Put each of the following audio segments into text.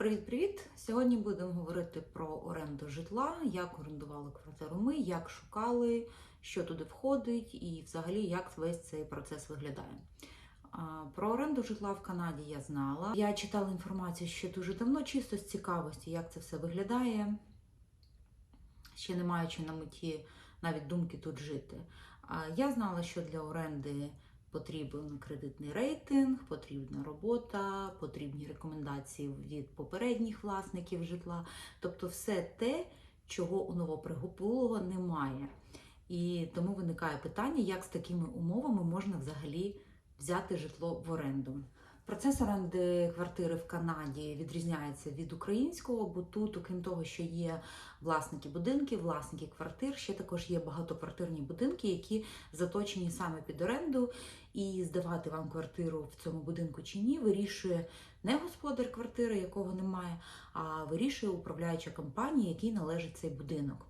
Привіт-привіт! Сьогодні будемо говорити про оренду житла, як орендували квартиру ми, як шукали, що туди входить, і взагалі як весь цей процес виглядає. Про оренду житла в Канаді я знала. Я читала інформацію ще дуже давно, чисто з цікавості, як це все виглядає, ще не маючи на меті навіть думки тут жити. Я знала, що для оренди потрібен кредитний рейтинг, потрібна робота, потрібні рекомендації від попередніх власників житла. Тобто все те, чого у новоприготовленого немає. І тому виникає питання, як з такими умовами можна взагалі взяти житло в оренду. Процес оренди квартири в Канаді відрізняється від українського, бо тут, окрім того, що є власники будинків, власники квартир, ще також є багатоквартирні будинки, які заточені саме під оренду, і здавати вам квартиру в цьому будинку чи ні, вирішує не господар квартири, якого немає, а вирішує управляюча компанія, якій належить цей будинок.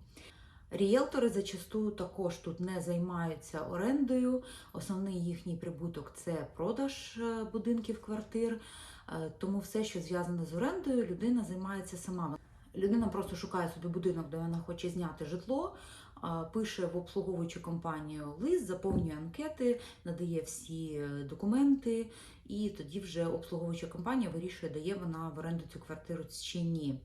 Ріелтори зачасту також тут не займаються орендою. Основний їхній прибуток це продаж е, будинків, квартир. Е, Тому все, що зв'язане з орендою, людина займається сама. Людина просто шукає собі будинок, де вона хоче зняти житло, пише в обслуговуючу компанію лист, заповнює анкети, надає всі е, документи, і тоді вже обслуговуюча компанія вирішує, дає вона в оренду цю квартиру чи ні.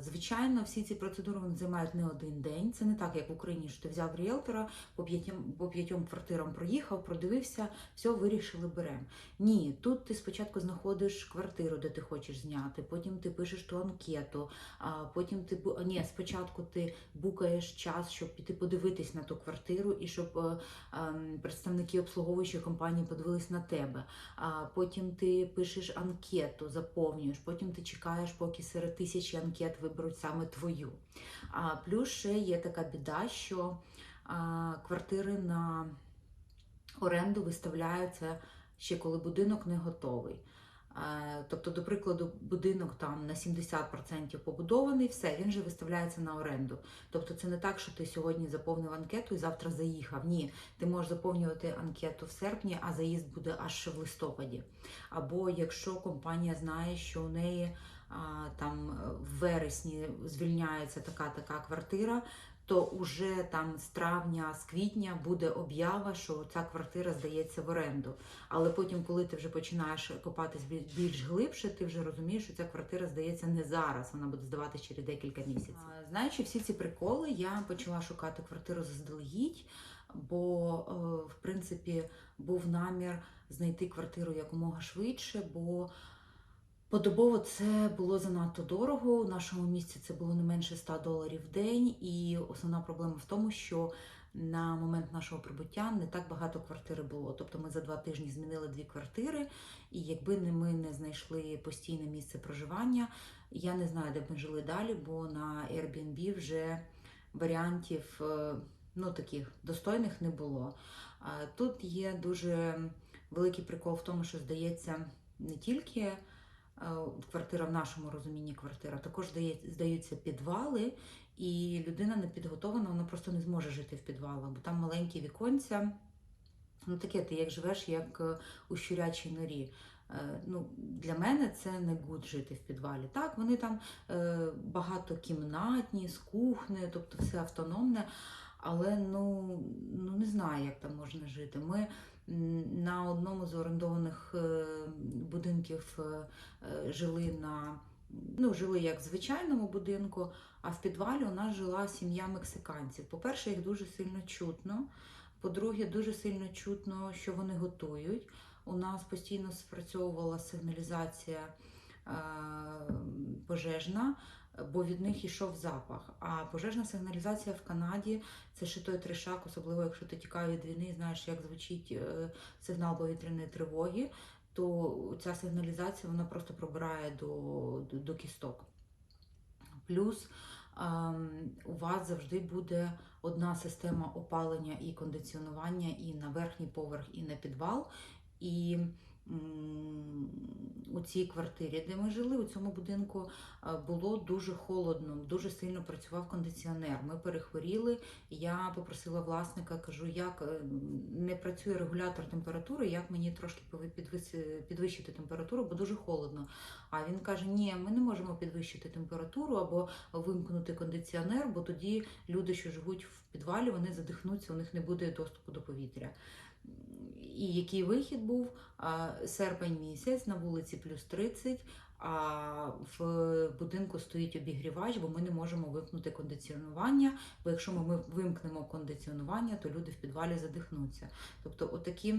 Звичайно, всі ці процедури вони займають не один день. Це не так, як в Україні, що ти взяв ріелтора, по п'ятьом по п'ятьом квартирам проїхав, продивився, все, вирішили, беремо. Ні, тут ти спочатку знаходиш квартиру, де ти хочеш зняти, потім ти пишеш ту анкету, потім ти ні, спочатку ти букаєш час, щоб піти подивитись на ту квартиру і щоб е, ем, представники обслуговуючої компанії подивились на тебе. Потім ти пишеш анкету, заповнюєш, потім ти чекаєш, поки серед тисячі анкет виберуть саме твою. А плюс ще є така біда, що а, квартири на оренду виставляються ще коли будинок не готовий. Тобто, до прикладу, будинок там на 70% побудований, все, він же виставляється на оренду. Тобто це не так, що ти сьогодні заповнив анкету і завтра заїхав. Ні, ти можеш заповнювати анкету в серпні, а заїзд буде аж в листопаді. Або якщо компанія знає, що у неї там е, в вересні звільняється така така квартира, то уже там з травня, з квітня буде об'ява, що ця квартира здається в оренду. Але потім, коли ти вже починаєш копатись більш глибше, ти вже розумієш, що ця квартира здається не зараз, вона буде здаватися через декілька місяців. Знаючи всі ці приколи, я почала шукати квартиру заздалегідь, бо е, в принципі був намір знайти квартиру якомога швидше, бо Подобово це було занадто дорого. У нашому місці це було не менше 100 доларів в день, і основна проблема в тому, що на момент нашого прибуття не так багато квартири було. Тобто ми за два тижні змінили дві квартири, і якби не ми не знайшли постійне місце проживання, я не знаю, де б ми жили далі, бо на Airbnb вже варіантів е, ну, таких достойних не було. Тут є дуже великий прикол в тому, що здається не тільки квартира в нашому розумінні квартира, також здаються підвали, і людина не підготована, вона просто не зможе жити в підвалах, бо там маленькі віконця. Ну таке, ти як живеш, як е, у щурячій норі. Е, Ну, для мене це не гуд жити в підвалі. Так, вони там е, багатокімнатні, з кухнею, тобто все автономне. Але ну, ну не знаю, як там можна жити. Ми на одному з орендованих е, будинків е, жили на ну, жили як в звичайному будинку, а в підвалі у нас жила сім'я мексиканців. По-перше, їх дуже сильно чутно. По-друге, дуже сильно чутно, що вони готують. У нас постійно спрацьовувала сигналізація е, пожежна, бо від них йшов запах. А пожежна сигналізація в Канаді це ще той тришак, особливо якщо ти тікає від війни, знаєш, як звучить е, сигнал повітряної тривоги, то ця сигналізація вона просто пробирає до, до, до кісток. Плюс ем, у вас завжди буде одна система опалення і кондиціонування і на верхній поверх, і на підвал. І у цій квартирі, де ми жили, у цьому будинку е, було дуже холодно, дуже сильно працював кондиціонер. Ми перехворіли. Я попросила власника, кажу, як е, не працює регулятор температури, як мені трошки підвищити температуру, бо дуже холодно. А він каже: Ні, ми не можемо підвищити температуру або вимкнути кондиціонер, бо тоді люди, що живуть в підвалі, вони задихнуться, у них не буде доступу до повітря. І який вихід був? Серпень місяць на вулиці плюс 30, а в будинку стоїть обігрівач, бо ми не можемо вимкнути кондиціонування. Бо якщо ми вимкнемо кондиціонування, то люди в підвалі задихнуться. Тобто, отакі.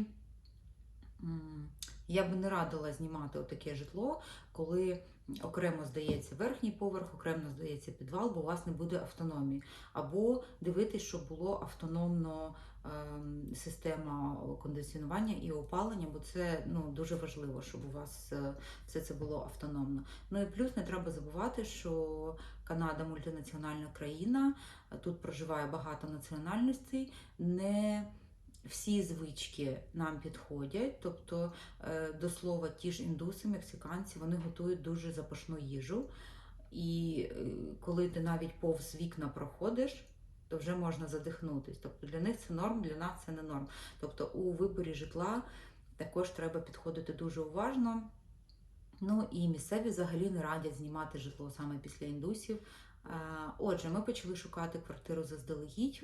Я би не радила знімати отаке житло, коли окремо здається верхній поверх, окремо здається підвал, бо у вас не буде автономії. Або дивитись, щоб було автономно ем, система кондиціонування і опалення, бо це ну, дуже важливо, щоб у вас е, все це було автономно. Ну і плюс не треба забувати, що Канада мультинаціональна країна, тут проживає багато національностей. не всі звички нам підходять, тобто, е, до слова, ті ж індуси, мексиканці, вони готують дуже запашну їжу. І е, коли ти навіть повз вікна проходиш, то вже можна задихнутись. Тобто для них це норм, для нас це не норм. Тобто у виборі житла також треба підходити дуже уважно. Ну і місцеві взагалі не радять знімати житло саме після індусів. Е, Отже, ми почали шукати квартиру заздалегідь.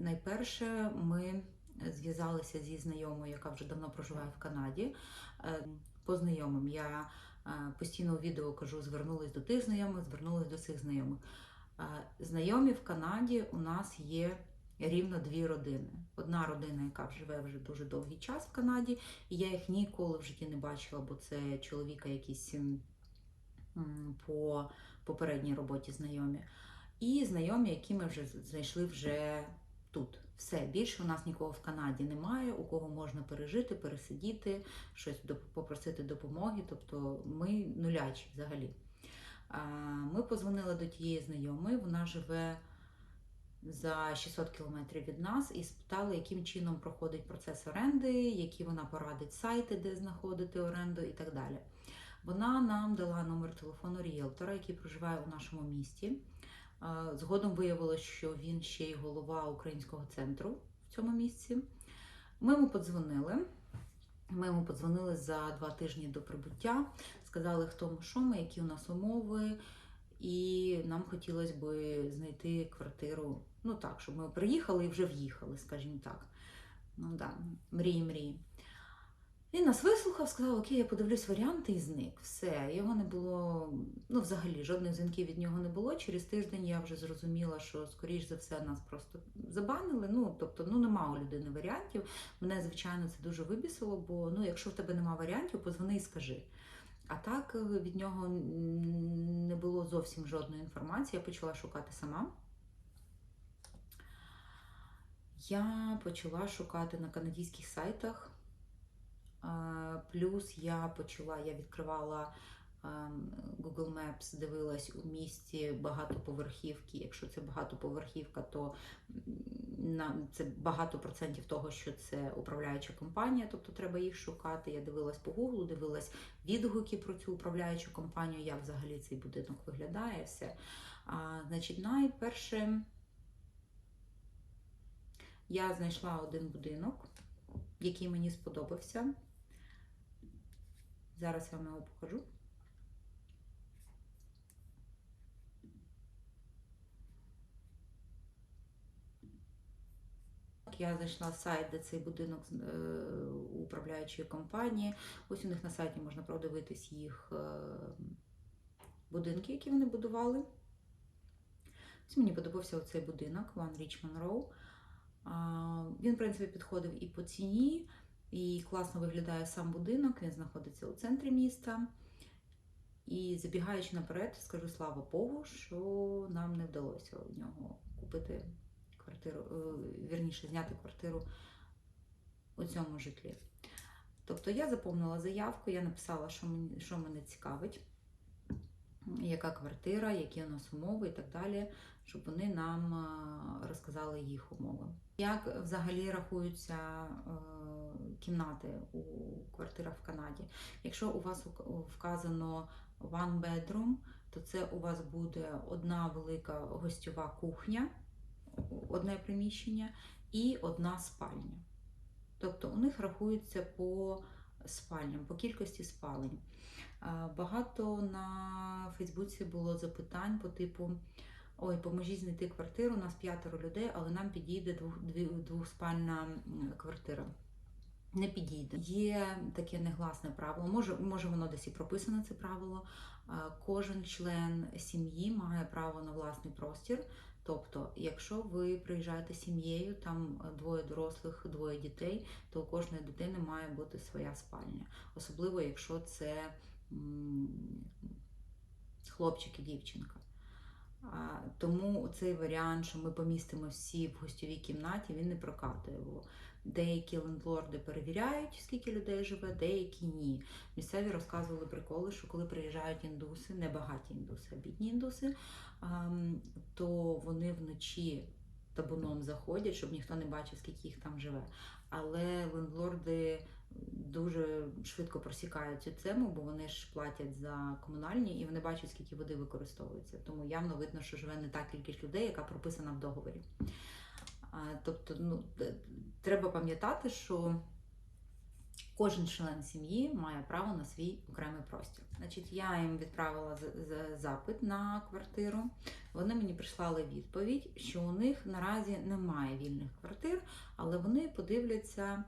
Найперше ми зв'язалися зі знайомою, яка вже давно проживає в Канаді. Е, По знайомим я е, постійно у відео кажу: звернулись до тих знайомих, звернулись до цих знайомих. Е, Знайомі в Канаді у нас є рівно дві родини. Одна родина, яка живе вже дуже довгий час в Канаді, і я їх ніколи в житті не бачила, бо це чоловіка якісь по попередній роботі знайомі. І знайомі, які ми вже знайшли вже тут. Все, більше у нас нікого в Канаді немає, у кого можна пережити, пересидіти, щось попросити допомоги. Тобто ми нулячі взагалі. Ми позвонили до тієї знайомої, вона живе за 600 кілометрів від нас і спитали, яким чином проходить процес оренди, які вона порадить сайти, де знаходити оренду і так далі. Вона нам дала номер телефону ріелтора, який проживає у нашому місті. Згодом виявилось, що він ще й голова українського центру в цьому місці. Ми йому подзвонили. Ми йому подзвонили за два тижні до прибуття, сказали, хто ми, що ми, які у нас умови, і нам хотілося б знайти квартиру. Ну так, щоб ми приїхали і вже в'їхали, скажімо так. Ну да, мрії, мрії. Він нас вислухав, сказав, окей, я подивлюсь варіанти і зник. Все, його не було, ну взагалі жодних дзвінків від нього не було. Через тиждень я вже зрозуміла, що скоріш за все нас просто забанили. Ну тобто, ну нема у людини варіантів. Мене, звичайно, це дуже вибісило, бо ну, якщо в тебе нема варіантів, позвони і скажи. А так е, від нього не було зовсім жодної інформації. Я почала шукати сама. Я почала шукати на канадських сайтах. Плюс я почала, я відкривала ем, Google Maps, дивилась у місті багатоповерхівки. Якщо це багатоповерхівка, то це багато процентів того, що це управляюча компанія, тобто треба їх шукати. Я дивилась по Google, дивилась відгуки про цю управляючу компанію, як взагалі цей будинок виглядає. Все. А, Значить, найперше я знайшла один будинок, який мені сподобався. Зараз я вам його покажу. Я знайшла сайт, де цей будинок е, управляючої компанії. Ось у них на сайті можна продивитись їх е, будинки, які вони будували. Ось мені подобався оцей будинок One Richmond Row. Він, в принципі, підходив і по ціні, і класно виглядає сам будинок. Він знаходиться у центрі міста. І забігаючи наперед, скажу слава Богу, що нам не вдалося у нього купити квартиру, е, вірніше, зняти квартиру у цьому житлі. Тобто я заповнила заявку, я написала, що, мене цікавить. Яка квартира, які у нас умови і так далі, щоб вони нам е, розказали їх умови. Як взагалі рахуються е, кімнати у квартирах в Канаді? Якщо у вас вказано one bedroom, то це у вас буде одна велика гостьова кухня, одне приміщення і одна спальня. Тобто у них рахується по спальням, по кількості спалень. Багато на Фейсбуці було запитань по типу: Ой, поможіть знайти квартиру, у нас п'ятеро людей, але нам підійде двохспальна квартира. Не підійде. Є таке негласне правило. Може, може воно десь і прописано це правило. Кожен член сім'ї має право на власний простір. Тобто, якщо ви приїжджаєте з сім'єю, там е, двоє дорослих, двоє дітей, то у кожної дитини має бути своя спальня. Особливо, якщо це хлопчик і дівчинка. Тому цей варіант, що ми помістимо всі в гостьовій кімнаті, він не прокатує. Бо деякі лендлорди перевіряють, скільки людей живе, деякі ні. Місцеві розказували приколи, що коли приїжджають індуси, не багаті індуси, а бідні індуси, то вони вночі табуном заходять, щоб ніхто не бачив, скільки їх там живе. Але лендлорди дуже швидко просікають цю тему, бо вони ж платять за комунальні і вони бачать, скільки води використовується. Тому явно видно, що живе не та кількість людей, яка прописана в договорі. Тобто, ну, треба пам'ятати, що кожен член сім'ї має право на свій окремий простір. Значить, я їм відправила запит на квартиру. Вони мені прислали відповідь, що у них наразі немає вільних квартир, але вони подивляться,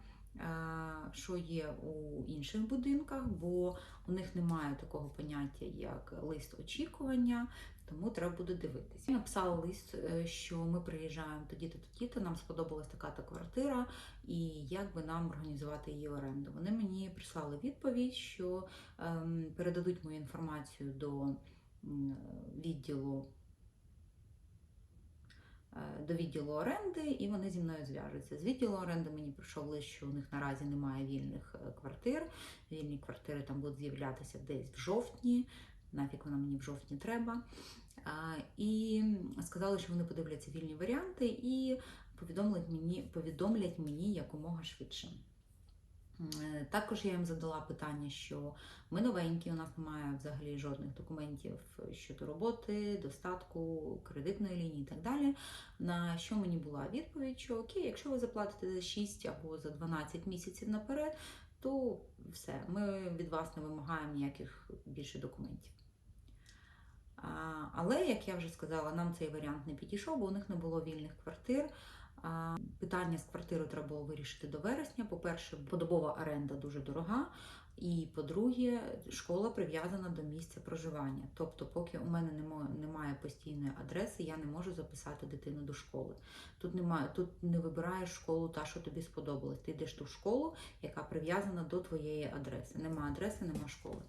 що є у інших будинках, бо у них немає такого поняття, як лист очікування. Тому треба буде дивитися. Я написала лист, е, що ми приїжджаємо тоді-то, тоді-то, нам сподобалась така-то квартира, і як би нам організувати її оренду. Вони мені прислали відповідь, що ем, передадуть мою інформацію до відділу. До відділу оренди, і вони зі мною зв'яжуться. З відділу оренди мені прийшов лист, що у них наразі немає вільних е, квартир. Вільні квартири там будуть з'являтися десь в жовтні. Нафік вона мені в жовтні треба. А, І сказали, що вони подивляться вільні варіанти і повідомлять мені, повідомлять мені якомога швидше. Е, Також я їм задала питання, що ми новенькі, у нас немає взагалі жодних документів щодо роботи, достатку, кредитної лінії і так далі. На що мені була відповідь, що окей, якщо ви заплатите за 6 або за 12 місяців наперед, то все, ми від вас не вимагаємо ніяких більше документів. Але, як я вже сказала, нам цей варіант не підійшов, бо у них не було вільних квартир. Питання з квартирою треба було вирішити до вересня. По-перше, подобова оренда дуже дорога. І по-друге, школа прив'язана до місця проживання. Тобто, поки у мене немає постійної адреси, я не можу записати дитину до школи. Тут немає, тут не вибираєш школу, та що тобі сподобалась. Ти йдеш ту школу, яка прив'язана до твоєї адреси. Нема адреси, нема школи.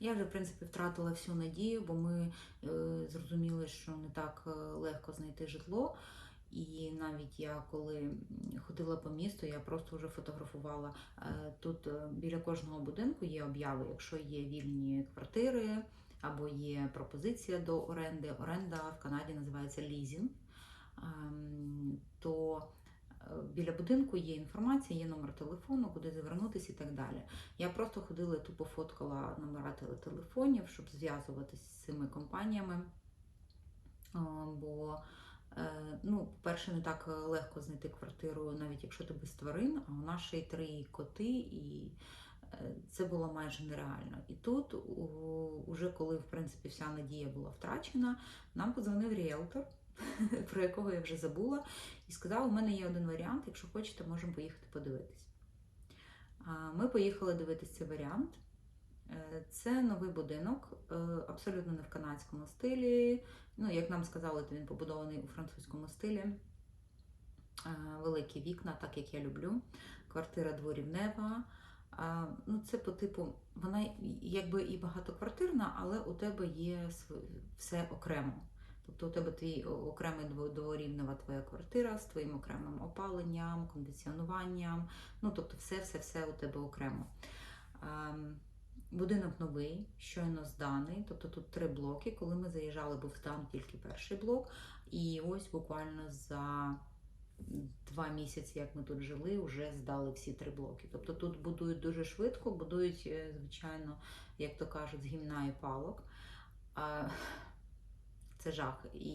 Я вже, в принципі, втратила всю надію, бо ми е, зрозуміли, що не так е, легко знайти житло. І навіть я коли ходила по місту, я просто вже фотографувала. Е, Тут е, біля кожного будинку є обяви, якщо є вільні квартири або є пропозиція до оренди. Оренда в Канаді називається лізінг. Ем, То е, біля будинку є інформація, є номер телефону, куди звернутися і так далі. Я просто ходила тупо фоткала номера теле- телефонів, щоб зв'язуватися з цими компаніями. Бо, ну, по-перше, не так легко знайти квартиру, навіть якщо ти без тварин, а у нас ще й три коти, і е, це було майже нереально. І тут, уже коли в принципі вся надія була втрачена, нам подзвонив ріелтор, про якого я вже забула, і сказав: у мене є один варіант, якщо хочете, можемо поїхати подивитись. Ми поїхали дивитись цей варіант. Е, Це новий будинок, е, абсолютно не в канадському стилі. Ну, як нам сказали, то він побудований у французькому стилі. Е, Великі вікна, так як я люблю. Квартира дворівнева. Ну, це по типу, вона якби і багатоквартирна, але у тебе є все окремо. Тобто у тебе твій окремий дворівнева твоя квартира з твоїм окремим опаленням, кондиціонуванням. Ну, тобто, все-все-все у тебе окремо. Будинок новий, щойно зданий, тобто тут три блоки. Коли ми заїжджали, був здан тільки перший блок. І ось буквально за два місяці, як ми тут жили, вже здали всі три блоки. Тобто тут будують дуже швидко, будують, е, звичайно, як то кажуть, з гімна і палок. Це жах. І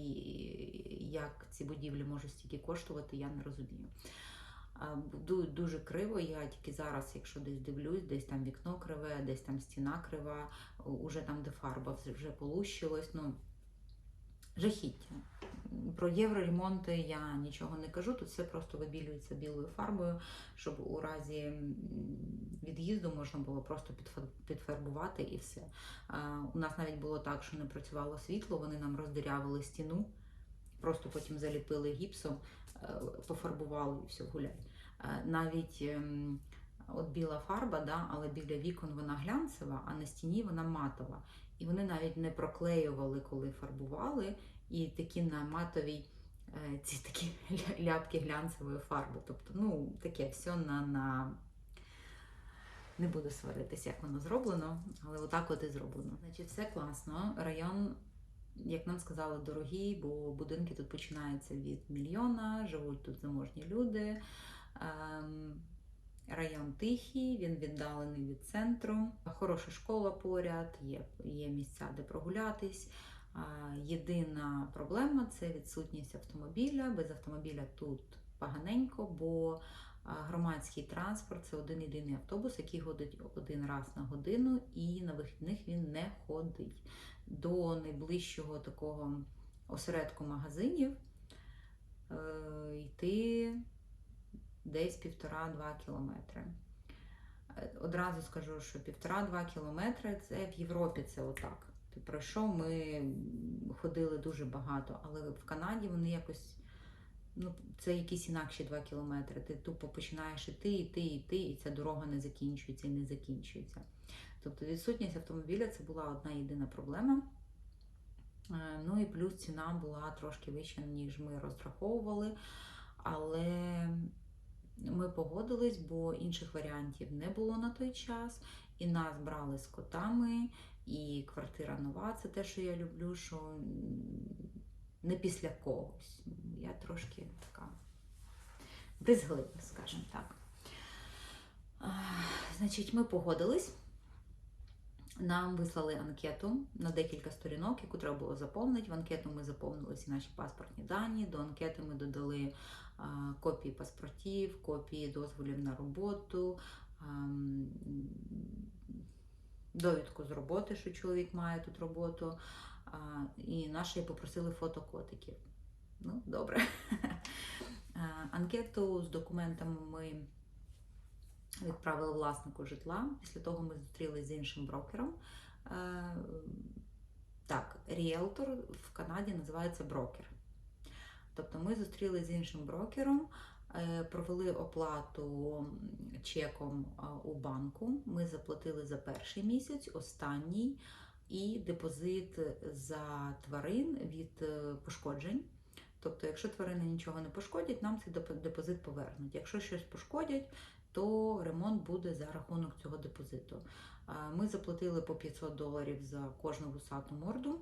як ці будівлі можуть стільки коштувати, я не розумію. Будують дуже криво. Я тільки зараз, якщо десь дивлюсь, десь там вікно криве, десь там стіна крива, уже там, де фарба вже полущилась. Ну, жахіття. Про євроремонти я нічого не кажу. Тут все просто вибілюється білою фарбою, щоб у разі від'їзду можна було просто підфарбувати і все. У нас навіть було так, що не працювало світло, вони нам роздирявили стіну, просто потім заліпили гіпсом, е, пофарбували і все гуляй. Е, Навіть ем, от біла фарба, да, але біля вікон вона глянцева, а на стіні вона матова. І вони навіть не проклеювали, коли фарбували, і такі на матовій е, ці такі ляпки глянцевої фарби. Тобто, ну, таке все на, на... не буду сваритися, як воно зроблено, але отак от і зроблено. Значить, все класно. Район, як нам сказали, дорогий, бо будинки тут починаються від мільйона, живуть тут заможні люди. Ем, Район тихий, він віддалений від центру. Хороша школа поряд, є, є місця, де прогулятись. Єдина проблема це відсутність автомобіля. Без автомобіля тут поганенько, бо громадський транспорт це один єдиний автобус, який ходить один раз на годину, і на вихідних він не ходить. До найближчого такого осередку магазинів е, йти десь півтора-два кілометри. Е, Одразу скажу, що півтора-два кілометри це в Європі це отак. Ти пройшов, ми ходили дуже багато, але в Канаді вони якось. Ну, це якісь інакші 2 кілометри. Ти тупо починаєш іти, іти, іти, і ця дорога не закінчується і не закінчується. Тобто відсутність автомобіля це була одна єдина проблема. Е, Ну і плюс ціна була трошки вища, ніж ми розраховували. Але ми погодились, бо інших варіантів не було на той час. І нас брали з котами, і квартира нова це те, що я люблю, що не після когось. Я трошки така брезглива, скажімо так. Значить, ми погодились. Нам вислали анкету на декілька сторінок, яку треба було заповнити. В анкету ми заповнили всі наші паспортні дані. До анкети ми додали копії паспортів, копії дозволів на роботу, довідку з роботи, що чоловік має тут роботу. І наші попросили фото котиків. Ну, добре. Анкету з документами ми відправили власнику житла. Після того ми зустрілися з іншим брокером. Е, Так, ріелтор в Канаді називається брокер. Тобто ми зустрілися з іншим брокером, е, провели оплату чеком е, у банку. Ми заплатили за перший місяць, останній, і депозит за тварин від пошкоджень. Тобто, якщо тварини нічого не пошкодять, нам цей депозит повернуть. Якщо щось пошкодять, то ремонт буде за рахунок цього депозиту. Ми заплатили по 500 доларів за кожну вусату морду.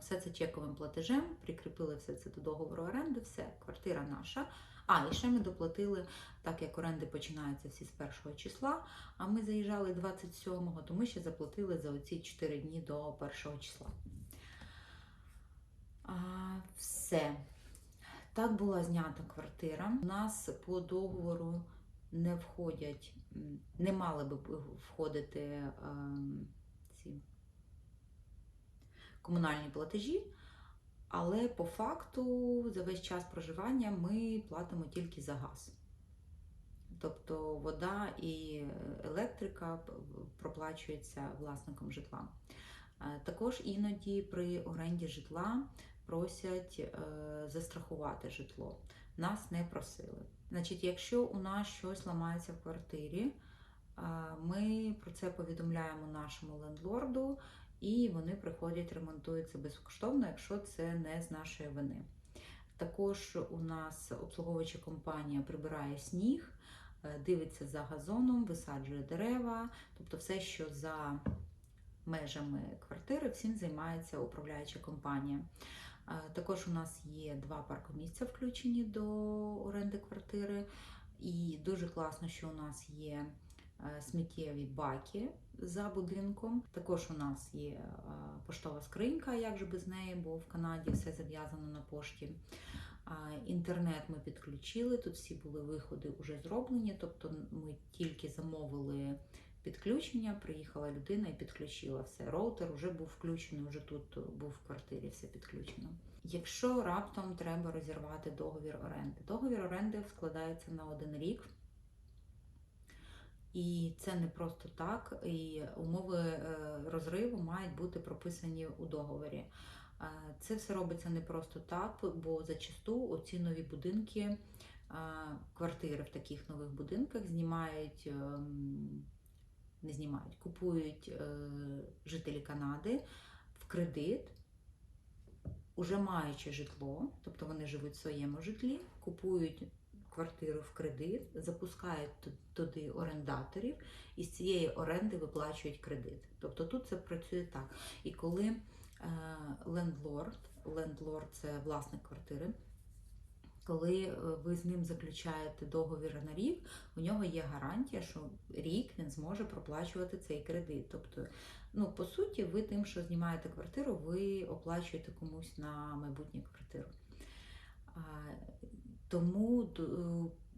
Все це чековим платежем, прикріпили все це до договору оренди, все, квартира наша. А, і ще ми доплатили, так як оренди починаються всі з першого числа, а ми заїжджали 27-го, то ми ще заплатили за оці 4 дні до першого числа. А, все. Так була знята квартира. У нас по договору не входять, не мали би входити ем, ці комунальні платежі, але по факту за весь час проживання ми платимо тільки за газ. Тобто вода і електрика п- проплачується власником житла. Е, Також іноді при оренді житла просять е, застрахувати житло. Нас не просили. Значить, якщо у нас щось ламається в квартирі, е, ми про це повідомляємо нашому лендлорду, і вони приходять, ремонтуються безкоштовно, якщо це не з нашої вини. Також у нас обслуговуюча компанія прибирає сніг, е, дивиться за газоном, висаджує дерева, тобто все, що за межами квартири, всім займається управляюча компанія. Також у нас є два паркомісця включені до оренди квартири, і дуже класно, що у нас є е, сміттєві баки за будинком. Також у нас є е, поштова скринька, як же без неї, бо в Канаді все зав'язано на пошті. Інтернет ми підключили, тут всі були виходи вже зроблені, тобто ми тільки замовили підключення, приїхала людина і підключила все. Роутер вже був включений, вже тут був в квартирі все підключено. Якщо раптом треба розірвати договір оренди, договір оренди складається на один рік. І це не просто так, і умови е, розриву мають бути прописані у договорі. Е, Це все робиться не просто так, бо зачасту оці нові будинки, е, квартири в таких нових будинках знімають, ем, не знімають, купують е, жителі Канади в кредит, уже маючи житло, тобто вони живуть в своєму житлі, купують квартиру в кредит, запускають туди орендаторів і з цієї оренди виплачують кредит. Тобто тут це працює так. І коли е, лендлорд, лендлорд це власник квартири, коли е, ви з ним заключаєте договір на рік, у нього є гарантія, що рік він зможе проплачувати цей кредит. Тобто, ну по суті, ви тим, що знімаєте квартиру, ви оплачуєте комусь на майбутню квартиру. Тому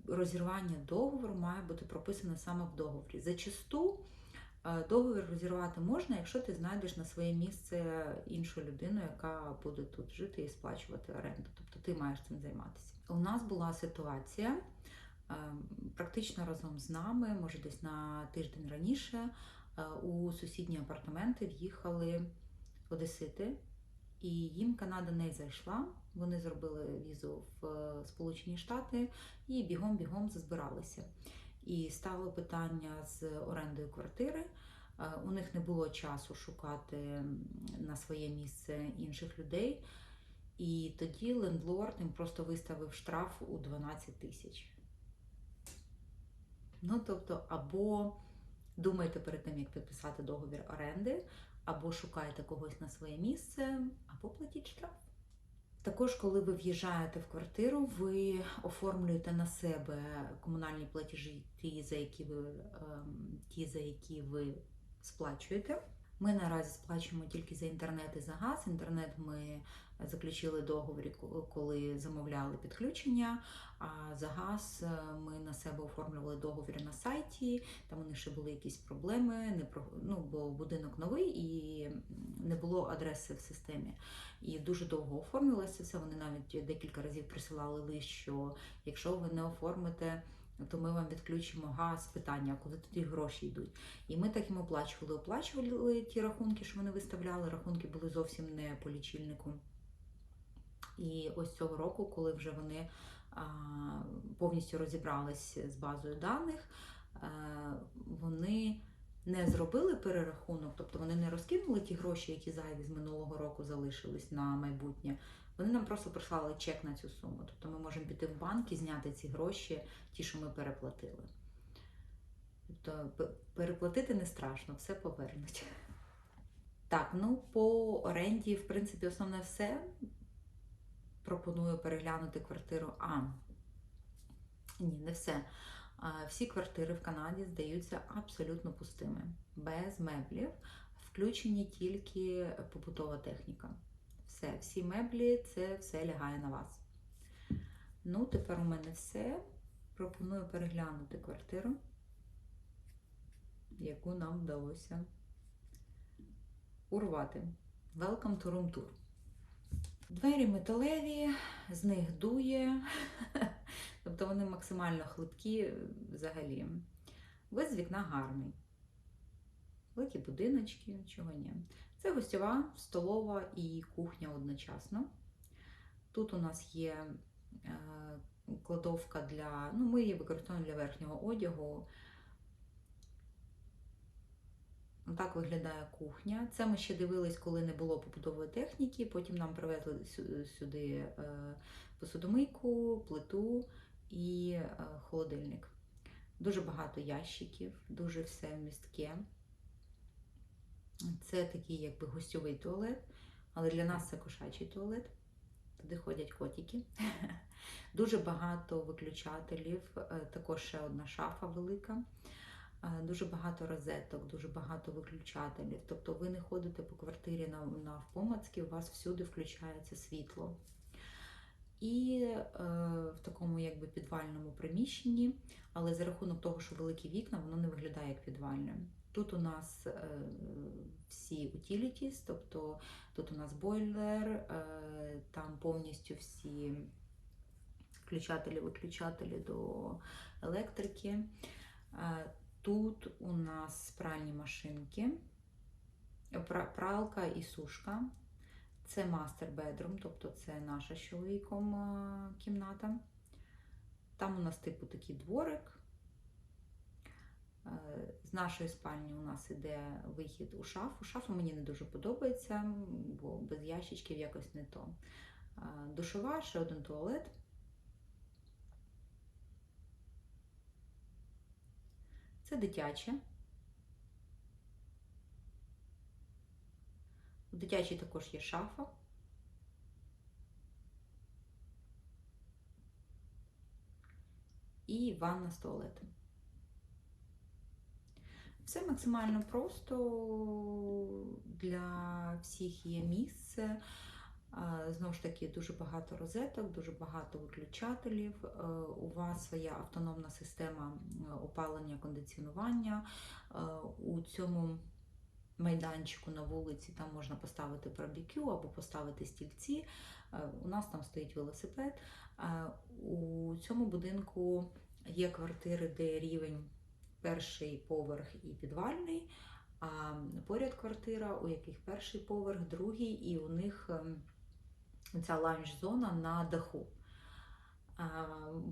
розірвання договору має бути прописане саме в договорі. Зачасту е, договір розірвати можна, якщо ти знайдеш на своє місце іншу людину, яка буде тут жити і сплачувати оренду. Тобто ти маєш цим займатися. У нас була ситуація е, практично разом з нами, може десь на тиждень раніше, е, у сусідні апартаменти в'їхали одесити, і їм Канада не зайшла. Вони зробили візу в е, Сполучені Штати і бігом-бігом зазбиралися. І стало питання з орендою квартири. Е, У них не було часу шукати на своє місце інших людей. І тоді лендлорд їм просто виставив штраф у 12 тисяч. Ну, тобто, або думайте перед тим, як підписати договір оренди, або шукайте когось на своє місце, або платіть штраф. Також, коли ви в'їжджаєте в квартиру, ви оформлюєте на себе комунальні платежі, ті, за які ви, ем, ті, за які ви сплачуєте. Ми наразі сплачуємо тільки за інтернет і за газ. Інтернет ми заключили договір, коли замовляли підключення. А за газ е, ми на себе оформлювали договір на сайті. Там у них ще були якісь проблеми, не про ну, бо будинок новий і не було адреси в системі. І дуже довго оформилося все. Вони навіть декілька разів присилали лист, що якщо ви не оформите. То ми вам відключимо газ, питання, коли тоді гроші йдуть. І ми так їм оплачували, оплачували ті рахунки, що вони виставляли. Рахунки були зовсім не по лічильнику. І ось цього року, коли вже вони повністю розібрались з базою даних, вони не зробили перерахунок, тобто вони не розкинули ті гроші, які зайві з минулого року залишились на майбутнє. Вони нам просто прислали чек на цю суму. Тобто ми можемо піти в банк і зняти ці гроші, ті, що ми переплатили. Тобто переплатити не страшно, все повернуть. Так, ну по оренді, в принципі, основне все. Пропоную переглянути квартиру. А, ні, не все. Всі квартири в Канаді здаються абсолютно пустими, без меблів, включені тільки побутова техніка. Все, всі меблі, це все лягає на вас. Ну, тепер у мене все. Пропоную переглянути квартиру, яку нам вдалося урвати. Welcome to room tour. Двері металеві, з них дує, тобто вони максимально хлипкі е, взагалі. Вид вікна гарний. Великі будиночки, чого ні. Це гостьова, столова і кухня одночасно. Тут у нас є е, кладовка для. Ну, ми її використовуємо для верхнього одягу. Так виглядає кухня. Це ми ще дивились, коли не було побутової техніки. Потім нам привезли сюди е, посудомийку, плиту і е, холодильник. Дуже багато ящиків, дуже все містке. Це такий якби гостьовий туалет, але для нас це кошачий туалет. Туди ходять котики. Дуже багато виключателів, е, також ще одна шафа велика. Дуже багато розеток, дуже багато виключателів. Тобто ви не ходите по квартирі на, навпомацьки, у вас всюди включається світло. І е, в такому якби підвальному приміщенні, але за рахунок того, що великі вікна, воно не виглядає як підвальне. Тут у нас е, всі utilities, тобто тут у нас бойлер, е, там повністю всі включателі, виключателі до електрики. Е, Тут у нас пральні машинки, пралка і сушка. Це мастер бедрум, тобто це наша з чоловіком е, кімната. Там у нас типу такий дворик. Е, З нашої спальні у нас іде вихід у шафу. Шафа мені не дуже подобається, бо без ящичків якось не то. Е, Душова, ще один туалет. Це дитяче. У дитячій також є шафа. І ванна з туалетом. Все максимально просто для всіх є місце. Знову ж таки, дуже багато розеток, дуже багато виключателів. Е, У вас своя автономна система опалення, кондиціонування. Е, У цьому майданчику на вулиці там можна поставити барбекю або поставити стільці. Е, У нас там стоїть велосипед. У цьому будинку є квартири, де рівень перший поверх і підвальний, а поряд квартира, у яких перший поверх, другий, і у них ем, ця лаунж-зона на даху.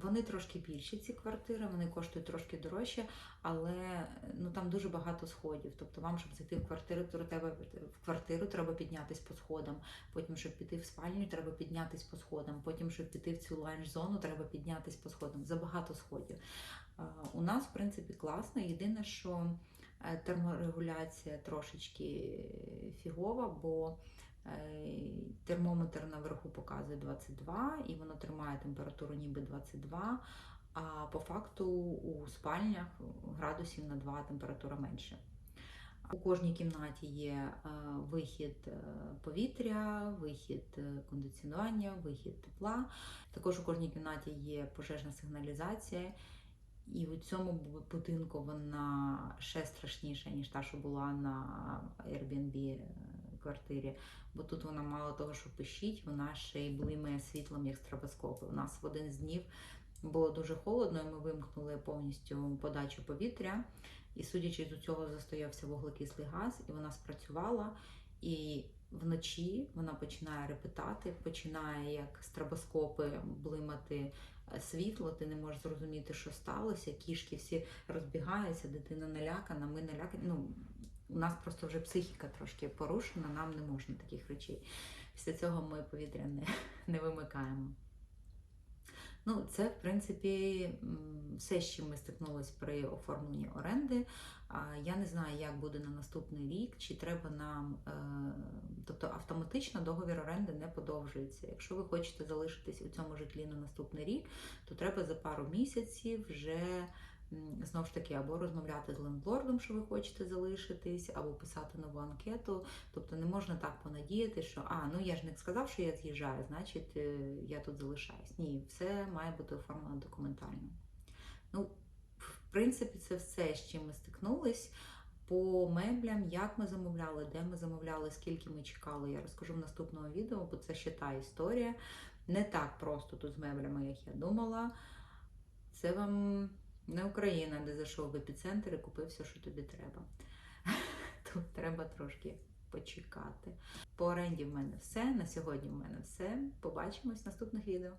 Вони трошки більші, ці квартири, вони коштують трошки дорожче, але ну, там дуже багато сходів. Тобто вам, щоб зайти в квартиру, то треба, в квартиру треба піднятись по сходам. Потім, щоб піти в спальню, треба піднятись по сходам. Потім, щоб піти в цю лаунж-зону, треба піднятись по сходам. Забагато сходів. У нас, в принципі, класно. Єдине, що е, терморегуляція трошечки фігова, бо Е, Термометр наверху показує 22, і воно тримає температуру ніби 22, а по факту у спальнях градусів на 2 температура менше. У кожній кімнаті є е, вихід е, повітря, вихід е, кондиціонування, вихід тепла. Також у кожній кімнаті є пожежна сигналізація. І у цьому будинку вона ще страшніша, ніж та, що була на Airbnb е, квартирі. Бо тут вона мало того, що пищить, вона ще й блимає світлом, як стробоскопи. У нас в один з днів було дуже холодно, і ми вимкнули повністю подачу повітря. І судячи з цього, застоявся вуглекислий газ, і вона спрацювала. І вночі вона починає репетати, починає як стробоскопи блимати е, світло, ти не можеш зрозуміти, що сталося. Кішки всі розбігаються, дитина налякана, ми налякані. Ну, у нас просто вже психіка трошки порушена, нам не можна таких речей. Після цього ми повітря не, не вимикаємо. Ну, це, в принципі, все, з чим ми стикнулися при оформленні оренди. Я не знаю, як буде на наступний рік, чи треба нам, е, тобто автоматично договір оренди не подовжується. Якщо ви хочете залишитись у цьому житлі на наступний рік, то треба за пару місяців вже знову ж таки або розмовляти з лендлордом, що ви хочете залишитись, або писати нову анкету. Тобто не можна так понадіяти, що а, ну я ж не сказав, що я з'їжджаю, значить е, я тут залишаюсь. Ні, все має бути оформлено документально. Ну, в принципі, це все, з чим ми стикнулись. По меблям, як ми замовляли, де ми замовляли, скільки ми чекали, я розкажу в наступному відео, бо це ще та історія. Не так просто тут з меблями, як я думала. Це вам не Україна, де зайшов в епіцентр і купив все, що тобі треба. Тут треба трошки почекати. По оренді в мене все. На сьогодні в мене все. Побачимось в наступних відео.